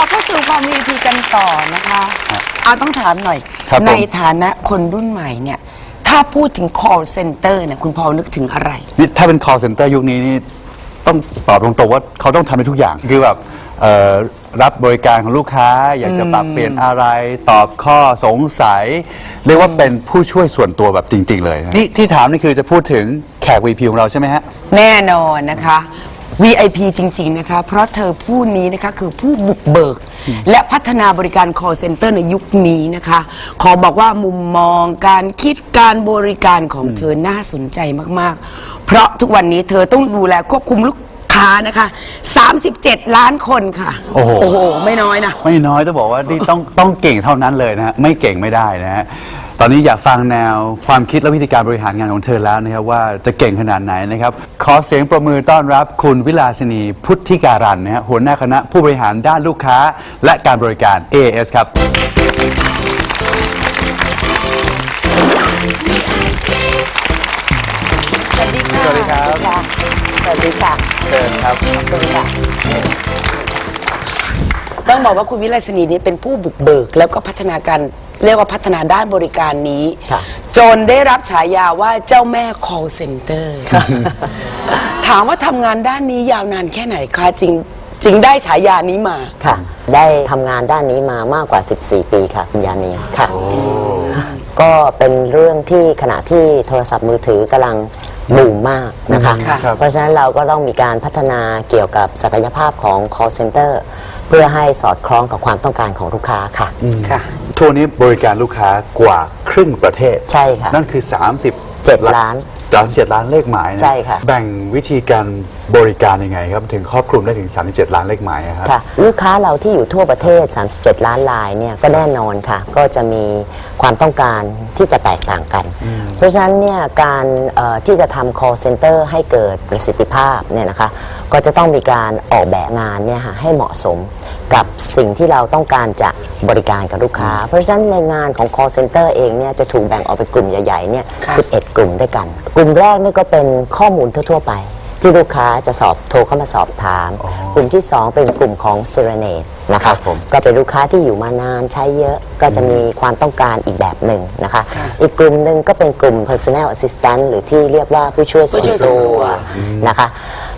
เราเข้าสู่ความ VIP กันต่อนะคะ เอาต้องถามหน่อย ครับผม ในฐานะคนรุ่นใหม่เนี่ย ถ้าพูดถึง call center เนี่ยคุณพอลนึกถึงอะไร นี่ถ้าเป็น call center ยุคนี้นี่ต้องตอบตรงๆว่าเขาต้องทำในทุกอย่าง คือแบบเอ่อรับบริการของลูกค้า อยากจะปรับเปลี่ยนอะไร ตอบข้อสงสัย เรียกว่าเป็นผู้ช่วยส่วนตัวแบบจริง ๆ เลยนะนี่ที่ถามนี่คือจะพูดถึงแขก VP ของเราใช่ไหมฮะ แน่นอนนะคะ VIP จริง ๆ นะคะ เพราะเธอผู้นี้นะคะคือผู้บุกเบิก และพัฒนาบริการ call center ในยุคนี้นะคะ ขอบอกว่ามุมมองการคิดการบริการของเธอน่าสนใจมากๆ เพราะทุกวันนี้เธอต้องดูแลควบคุมลูกค้านะคะ 37 ล้านคนค่ะ โอ้โห ไม่น้อยนะ ไม่น้อยต้องบอกว่านี่ต้องต้องเก่งเท่านั้นเลยนะฮะไม่เก่งไม่ได้นะฮะ ตอนนี้อยากฟังแนวความคิดและวิธีการบริหารงานของเธอแล้วนะครับว่าจะเก่งขนาดไหนนะครับขอเสียงประมือต้อนรับคุณวิลาสินีพุทธิการันนะฮะหัวหน้าคณะผู้บริหารด้านลูกค้า และการบริการ AS ครับ สวัสดีค่ะสวัสดีครับ สวัสดีค่ะเชิญครับขอบคุณค่ะ ต้องบอกว่าคุณวิไลศนีนี้เป็นผู้บุกเบิกแล้วก็พัฒนาการ เรียกว่าพัฒนาด้านบริการนี้จนได้รับฉายาว่าเจ้าแม่ call center ถามว่าทำงานด้านนี้ยาวนานแค่ไหนคะจริงจริงได้ฉายานี้มา ค่ะ ได้ทำงานด้านนี้มามากกว่า 14 ปีค่ะคุณยานีค่ะ ก็เป็นเรื่องที่ขณะที่โทรศัพท์มือถือกำลังบูมมากนะคะ ค่ะ เพราะฉะนั้นเราก็ต้องมีการพัฒนาเกี่ยวกับศักยภาพของ call center เพื่อให้สอดคล้องกับความต้องการของลูกค้าค่ะ ค่ะ ทัวร์นี้บริการลูกค้ากว่าครึ่งประเทศ ใช่ค่ะ นั่นคือ30 7ล้าน 37 ล้านเลขหมายนะใช่ค่ะ แบ่งวิธีการบริการยังไงครับถึงครอบคลุมได้ถึง 37 ล้านเลขหมายอะครับ ค่ะลูกค้าเราที่อยู่ทั่วประเทศ 37 ล้านรายเนี่ยก็แน่นอนค่ะ ก็จะมีความต้องการที่จะแตกต่างกัน เพราะฉะนั้นเนี่ยการเอ่อที่จะทำ call center ให้เกิดประสิทธิภาพเนี่ยนะคะ ก็จะต้องมีการออกแบบงานเนี่ยค่ะให้เหมาะสม กับสิ่งที่เราต้องการจะบริการกับลูกค้า เพราะฉะนั้นในงานของ call center เองเนี่ยจะถูกแบ่งออกเป็นกลุ่มใหญ่ๆเนี่ยค่ะ11 กลุ่มด้วยกัน กลุ่มแรกนี่ก็เป็นข้อมูลทั่วๆไป ที่ลูกค้าจะสอบโทรเข้ามาสอบถาม กลุ่มที่ 2 เป็นกลุ่มของ s e r e n a t e นะครัคะบผมก็เป็นลูกค้าที่อยู่มานานใช้เยอะก็จะมีความต้องการอีกแบบหนึ่งนะคะค่ะอีกกลุ่มหนึ่งก็เป็นกลุ่ม personal assistant หรือที่เรียกว่าผู้ช่วยส่วนผู้ช่วยส่วนตัตัววนะคะ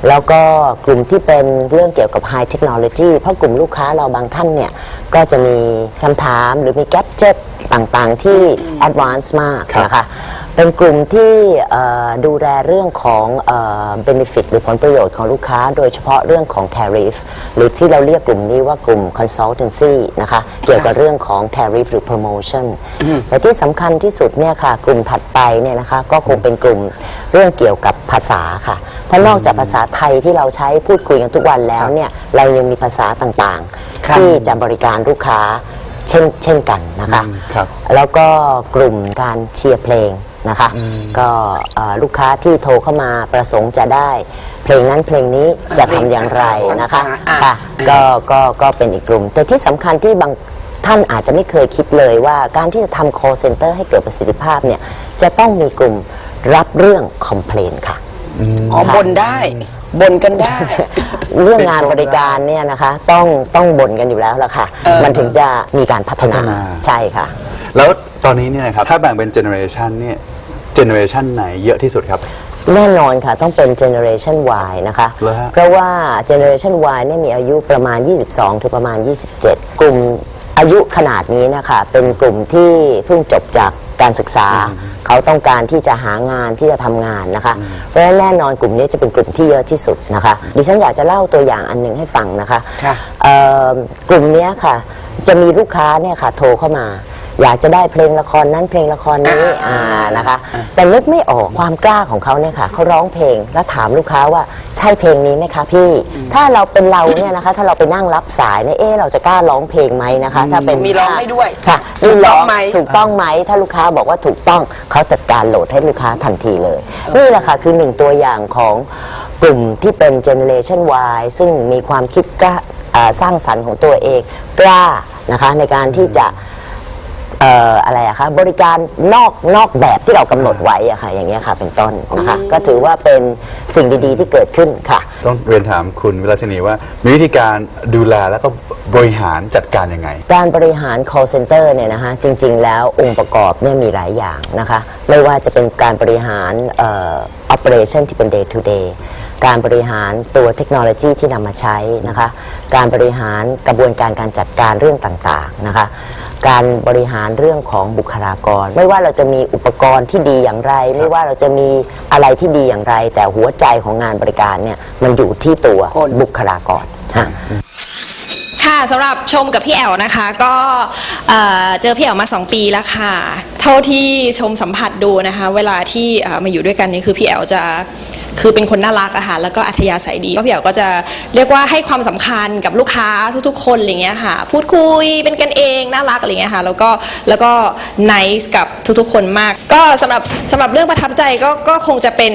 แล้วก็กลุ่มที่เป็นเรื่องเกี่ยวกับ high technology เพราะกลุ่มลูกค้าเราบางท่านเนี่ย ก็จะมีคำถามหรือมีแก d เจ็ตต่างๆที่ advanced มากครับนะคะ เป็นกลุ่มที่เอ่อดูแลเรื่องของเอ่อ benefit หรือผลประโยชน์ของลูกค้า โดยเฉพาะเรื่องของ tariff หรือที่เราเรียกกลุ่มนี้ว่ากลุ่ม consultancy นะคะ เกี่ยวกับเรื่องของ tariff หรือ promotion แต่ที่สำคัญที่สุดเนี่ยค่ะ กลุ่มถัดไปเนี่ยนะคะ ก็คงเป็นกลุ่มเรื่องเกี่ยวกับภาษาค่ะเพราะนอกจากภาษาไทยที่เราใช้พูดคุยกันทุกวันแล้วเนี่ย เรายังมีภาษาต่างครับๆที่จะบริการลูกค้าเช่นเช่นกันนะคะอืมครับแล้วก็กลุ่มการเชียร์เพลง นะคะ ก็เอ่อลูกค้าที่โทรเข้ามาประสงค์จะได้ เพลงนั้นเพลงนี้จะทำอย่างไรนะคะอ่าค่ะก็ก็ก็เป็นอีกกลุ่ม แต่ที่สำคัญที่บางท่านอาจจะไม่เคยคิดเลยว่าการที่จะทำ call center ให้เกิดประสิทธิภาพเนี่ยจะต้องมีกลุ่มรับเรื่อง complain ค่ะอ๋อบนได้บนกันได้ เรื่องงานบริการเนี่ยนะคะ ต้องต้องบ่นกันอยู่แล้วละค่ะเออมันถึงจะมีการพัฒพัฒนานาใช่ค่ะ แล้ว ตอนนี้เนี่ยนะครับถ้าแบ่งเป็นเจเนอเรชันเนี่ยเจเนอเรชันไหนเยอะที่สุดครับ แน่นอนค่ะ ต้องเป็น Generation Y นะคะ เหรอฮะ เพราะว่า Generation Y เนี่ยมีอายุประมาณ 22 ถึงประมาณ 27 กลุ่มอายุขนาดนี้นะคะ เป็นกลุ่มที่เพิ่งจบจากการศึกษา เขาต้องการที่จะหางานที่จะทำงานนะคะ เพราะฉะนั้นแน่นอนกลุ่มนี้จะเป็นกลุ่มที่เยอะที่สุดนะคะ ดิฉันอยากจะเล่าตัวอย่างอันหนึ่งให้ฟังนะคะค่ะ เอ่อกลุ่มเนี้ยค่ะ จะมีลูกค้าเนี่ยค่ะโทรเข้ามา อยากจะได้เพลงละครนั้นเพลงละครนี้อ่านะคะ แต่นึกไม่ออกความกล้าของเขาเนี่ยค่ะเขาร้องเพลงแล้วถามลูกค้าว่าใช่เพลงนี้ไหมคะพี่ ถ้าเราเป็นเราเนี่ยนะคะ ถ้าเราไปนั่งรับสายเนี่ยเอ๊ะเราจะกล้าร้องเพลงไหมนะคะ ถ้าเป็นมีร้องให้ด้วยค่ะถูกต้องร้ไหมถูกต้องไหมถ้าลูกค้าบอกว่าถูกต้องเขาจัดการโหลดให้ลูกค้าทันทีเลยนี่แหละค่ะคือหนึ่งตัวอย่างของกลุ่มที่เป็น Generation Y ซึ่งมีความคิดกล้าอ่าสร้างสรรค์ของตัวเองกล้านะคะในการที่จะ เอ่ออะไรอะคะบริการนอกนอกแบบที่เรากำหนดไว้อะค่ะอย่างเงี้ยค่ะเป็นต้นนะคะ ก็ถือว่าเป็นสิ่งดีๆที่เกิดขึ้นค่ะ ต้องเรียนถามคุณวิลาสินีว่า มีวิธีการดูแลแล้วก็บริหารจัดการยังไง การบริหาร call center เนี่ยนะคะจริง ๆ แล้วองค์ประกอบเนี่ยมีหลายอย่างนะคะไม่ว่าจะเป็นการบริหารเอ่อ operation ที่เป็น day to day การบริหารตัวเทคโนโลยีที่นำมาใช้นะคะการบริหารกระบวนการการจัดการเรื่องต่างๆนะคะ การบริหารเรื่องของบุคลากร ไม่ว่าเราจะมีอุปกรณ์ที่ดีอย่างไร ไม่ว่าเราจะมีอะไรที่ดีอย่างไร แต่หัวใจของงานบริการเนี่ยมันอยู่ที่ตัวคนบุคลากรค่ะค่ะสำหรับชมกับพี่แอลนะคะ ก็เอ่อเจอพี่แอลมา 2 ปีแล้วค่ะ เท่าที่ชมสัมผัสดูนะคะ เวลาที่เอ่อมาอยู่ด้วยกันนี่คือพี่แอลจะ คือเป็นคนน่ารักอะค่ะแล้วก็อัธยาศัยดีก็พี่แอลก็จะเรียกว่าให้ความสำคัญกับลูกค้าทุกๆ คนอะไรเงี้ยค่ะ พูดคุยเป็นกันเองน่ารักอะไรเงี้ยค่ะ แล้วก็แล้วก็ nice กับทุกๆ คนมาก ก็สำหรับสำหรับเรื่องประทับใจก็ก็คงจะเป็น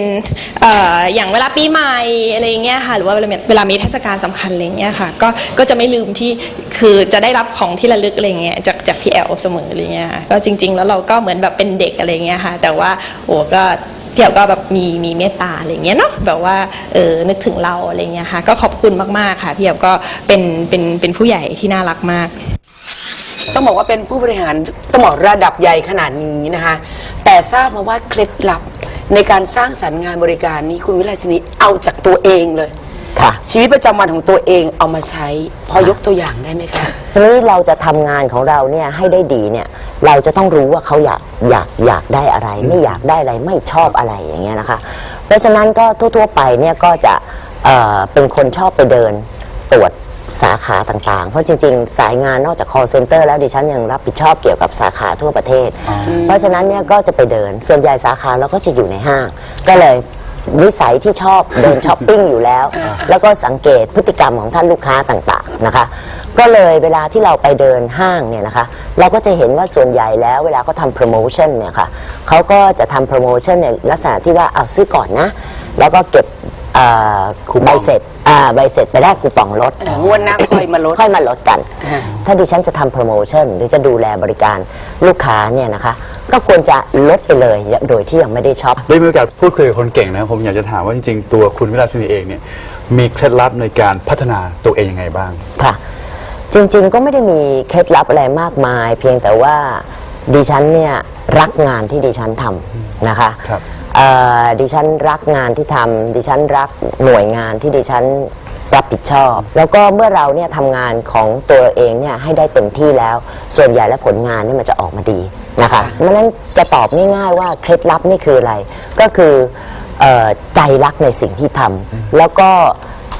เอ่ออย่างเวลาปีใหม่อะไรเงี้ยค่ะ หรือว่าเวลาเวลามีเทศกาลสำคัญอะไรเงี้ยค่ะ ก็ก็จะไม่ลืมที่คือจะได้รับของที่ระลึกอะไรเงี้ยจากจากพี่แอลเสมออะไรเงี้ยก็จริง ๆ แล้วเราก็เหมือนแบบเป็นเด็กอะไรเงี้ยค่ะ แต่ว่าโอ้ก็ พี่แอลก็แบบมีมีเมตตาอะไรเงี้ยเนาะแบบว่าเออนึกถึงเราอะไรเงี้ยค่ะ ก็ขอบคุณมากๆค่ะพี่แอลก็เป็นเป็นเป็นผู้ใหญ่ที่น่ารักมาก ต้องบอกว่าเป็นผู้บริหารต้องบอกระดับใหญ่ขนาดนี้นะคะ แต่ทราบมาว่าเคล็ดลับในการสร้างสรรค์งานบริการนี้คุณวิไลศินีเอาจากตัวเองเลย ค่ะ ชีวิตประจำวันของตัวเองเอามาใช้ พอยกตัวอย่างได้ไหมคะ ทีนี้เราจะทำงานของเราเนี่ยให้ได้ดีเนี่ยเราจะต้องรู้ว่าเขาอยากอยากอยากได้อะไร ไม่อยากได้อะไรไม่ชอบอะไรอย่างเงี้ยนะคะ เพราะฉะนั้นก็ทั่วๆไปเนี่ยก็จะเอ่อเป็นคนชอบไปเดินตรวจสาขาต่างๆ เพราะจริงๆ สายงานนอกจาก call center แล้วดิฉันยังรับผิดชอบเกี่ยวกับสาขาทั่วประเทศ เพราะฉะนั้นเนี่ยก็จะไปเดินส่วนใหญ่สาขาเราก็จะอยู่ในห้างก็เลย นิสัยที่ชอบเดินช้อปปิ้งอยู่แล้ว แล้วก็สังเกตพฤติกรรมของท่านลูกค้าต่างๆนะคะ ก็เลยเวลาที่เราไปเดินห้างเนี่ยนะคะ เราก็จะเห็นว่าส่วนใหญ่แล้วเวลาเขาทำโปรโมชั่นเนี่ยค่ะเขาก็จะทำโปรโมชั่นในลักษณะที่ว่าเอาซื้อก่อนนะ แล้วก็เก็บเอ่อคูปองใบเสร็จอ่าใบเสร็จไปได้คูปองลดเอองวดหน้าค่อยมาลดค่อยมาลดกันอ่าถ้าดิฉันจะทำโปรโมชั่นหรือจะดูแลบริการลูกค้าเนี่ยนะคะ ก็ควรจะลดไปเลยโดยที่ยังไม่ได้ช็อป ได้มีโอกาสพูดคุยกับคนเก่งนะครับผมอยากจะถามว่าจริงๆ ตัวคุณวิลาสินีเองเนี่ยมีเคล็ดลับในการพัฒนาตัวเองยังไงบ้าง ค่ะ จริงๆก็ไม่ได้มีเคล็ดลับอะไรมากมาย เพียงแต่ว่าดิฉันเนี่ยรักงานที่ดิฉันทำนะคะครับเอ่อดิฉันรักงานที่ทำดิฉันรักหน่วยงานที่ดิฉันรับผิดชอบ แล้วก็เมื่อเราเนี่ยทำงานของตัวเองเนี่ยให้ได้เต็มที่แล้ว ส่วนใหญ่และผลงานเนี่ยมันจะออกมาดี นะคะเพราะฉะนั้นจะตอบง่ายๆว่าเคล็ดลับนี่คืออะไร ก็คือเอ่อใจรักในสิ่งที่ทำแล้วก็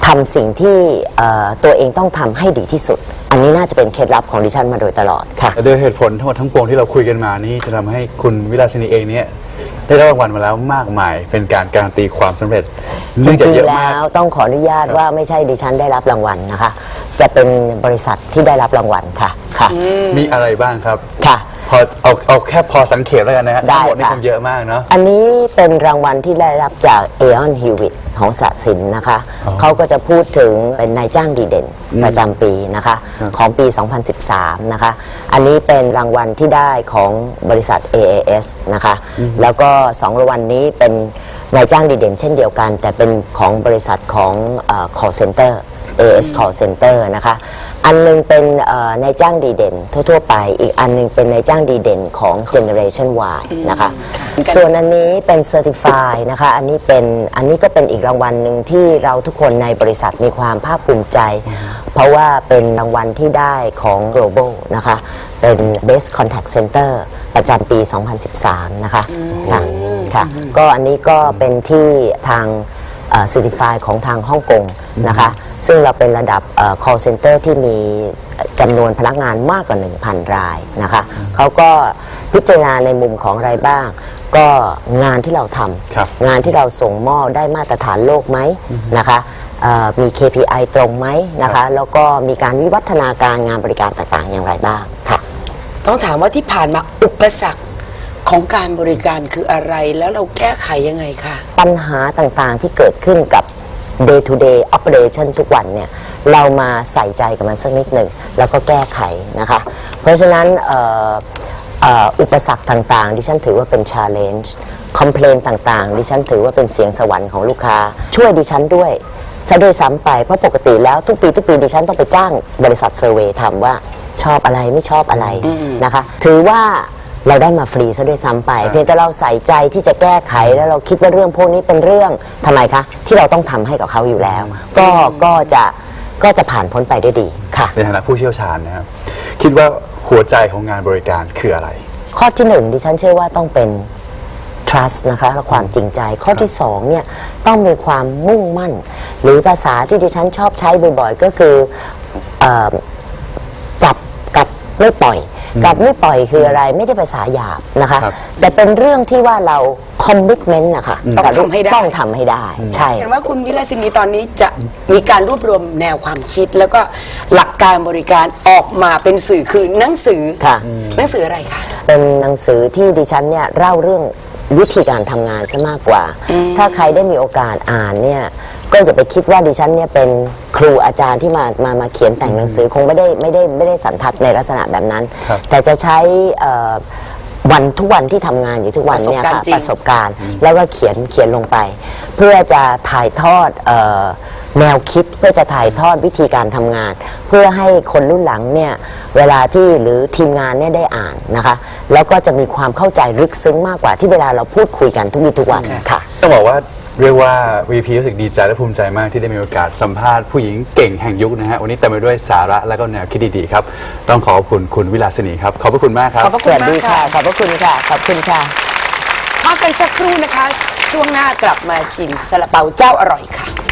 ทำสิ่งที่เอ่อตัวเองต้องทำให้ดีที่สุด อันนี้น่าจะเป็นเคล็ดลับของดิฉันมาโดยตลอดค่ะ แต่โดยเหตุผลทั้งหมดทั้งปวงที่เราคุยกันมานี่จะทำให้คุณวิลาสินีเองเนี่ยได้รับรางวัลมาแล้วมากมายเป็นการการันตีความสำเร็จจซึ่งจะริงเยอะๆมาแล้ก วต้องขออนุญาตว่าไม่ใช่ดิฉันได้รับรางวัลนะคะ จะเป็นบริษัทที่ได้รับรางวัลค่ะค่ะมีอะไรบ้างครับ ค่ะ พอเอาเอาแค่พอสังเกตแล้วกันนะฮะได้ทั้งหมดนี่ค่ะ คงเยอะมากเนาะ อันนี้เป็นรางวัลที่ได้รับจากเอออนฮิวิตของสะสินนะคะอ๋อเขาก็จะพูดถึงเป็นนายจ้างดีเด่นประจำปีนะคะครับของปี 2013 นะคะ อันนี้เป็นรางวัลที่ได้ของบริษัท AAS นะคะ แล้วก็สองรางวัลนี้เป็นนายจ้างดีเด่นเช่นเดียวกัน แต่เป็นของบริษัทของเอ่อ call center AS call center นะคะ อันหนึงเป็นเอ่อนายจ้างดีเด่น ทั่วๆไป อีกอันหนึงเป็นนายจ้างดีเด่นของ generation Y นะคะ ส่วนอันนี้เป็น Certify นะคะ อันนี้เป็นอันนี้ก็เป็นอีกรางวัลหนึ่งที่เราทุกคนในบริษัทมีความภาคภูมิใจ เพราะว่าเป็นรางวัลที่ได้ของ global นะคะ เป็น best contact center ประจำปี 2013 นะคะค่ะค่ะก็อันนี้ก็เป็นที่ทาง ซ e ร์ติฟายของทางฮ่องกงนะคะ ซึ่งเราเป็นระดับเอ่อ call center ที่มีจำนวนพนักงานมากกว่า 1,000 รายนะคะเขาก็พิจารณาในมุมของอะไรบ้าง ก็งานที่เราทครับำงานที่เราส่งมอบได้มาตรฐานโลกไหมนะคะเอ่อมี KPI ตรงไหมนะคะ แล้วก็มีการวิวัฒนาการงานบริการต่างๆ อย่างไรบ้างค่ะ ต้องถามว่าที่ผ่านมาอุปสรรค ของการบริการคืออะไรแล้วเราแก้ไขยังไงคะ ปัญหาต่างๆที่เกิดขึ้นกับ day to day operation ทุกวันเนี่ย เรามาใส่ใจกับมันสักนิดหนึ่ง แล้วก็แก้ไขนะคะ เพราะฉะนั้นเอ่อเอ่ออุปสรรคต่างๆ ดิฉันถือว่าเป็น challenge คอมเพลนต่างๆ ดิฉันถือว่าเป็นเสียงสวรรค์ของลูกค้า ช่วยดิฉันด้วยซะด้วยซ้ำไป เพราะปกติแล้วทุกปีทุกปีดิฉันต้องไปจ้างบริษัทเซอร์เวยทำว่าชอบอะไรไม่ชอบอะไรนะคะ ถือว่า เราได้มาฟรีซะด้วยซ้ำไป เพียงแต่เราใส่ใจที่จะแก้ไขแล้วเราคิดว่าเรื่องพวกนี้เป็นเรื่องทำไมคะที่เราต้องทำให้กับเขาอยู่แล้ว ก็ก็จะก็จะผ่านพ้นไปด้วยดีค่ะ ในฐานะผู้เชี่ยวชาญนะครับ คิดว่าหัวใจของงานบริการคืออะไร ข้อที่หนึ่งดิฉันเชื่อว่าต้องเป็น trust นะคะและความจริงใจ ข้อที่สองเนี่ยต้องมีความมุ่งมั่น หรือภาษาที่ดิฉันชอบใช้บ่อยๆ ก็คือเออจับกัดไม่ปล่อย กัดไม่ปล่อยคืออะไรไม่ได้ภาษาหยาบนะคะ ครับ แต่เป็นเรื่องที่ว่าเรา commitment นะคะต้องกับลูกทำให้ได้ ต้องทำให้ได้ ใช่ เห็นว่าคุณวิลาสินีตอนนี้จะมีการรวบรวมแนวความคิด แล้วก็หลักการบริการออกมาเป็นสื่อคือหนังสือค่ะ หนังสืออะไรคะ เป็นหนังสือที่ดิฉันเนี่ยเล่าเรื่องวิธีการทำงานซะมากกว่า ถ้าใครได้มีโอกาสอ่านเนี่ย ก็อย่าไปคิดว่าดิฉันเนี่ยเป็นครูอาจารย์ที่มามามาเขียนแต่งหนังสือคงไม่ได้ไม่ได้ไม่ได้สันทัดในลักษณะแบบนั้น ครับแต่จะใช้เอ่อวันทุกวันที่ทำงานอยู่ทุกวันเนี่ยประสบการณ์ค่ะจริง ประสบการณ์ แล้วก็เขียนเขียนลงไป เพื่อจะถ่ายทอดเออแนวคิดเพื่อจะถ่ายทอดวิธีการทำงาน เพื่อให้คนรุ่นหลังเนี่ยเวลาที่หรือทีมงานเนี่ยได้อ่านนะคะ แล้วก็จะมีความเข้าใจลึกซึ้งมากกว่าที่เวลาเราพูดคุยกันทุกวี่ทุกวันค่ะ ต้องบอกว่า เรียกว่า VP รู้สึกดีใจและภูมิใจมากที่ได้มีโอกาสสัมภาษณ์ผู้หญิงเก่งแห่งยุคนะฮะวันนี้เต็มไปด้วยสาระและก็แนวคิดดีๆครับ ต้องขอขอบคุณคุณวิลาสินีครับ ขอบพระคุณมากครับ ขอบพระสคุณวัสดีมากค่ะ ค่ะขอบพระคุณค่ะ ขอบคุณค่ะ พักกันสักครู่นะคะ ช่วงหน้ากลับมาชิมซาลาเปาเจ้าอร่อยค่ะ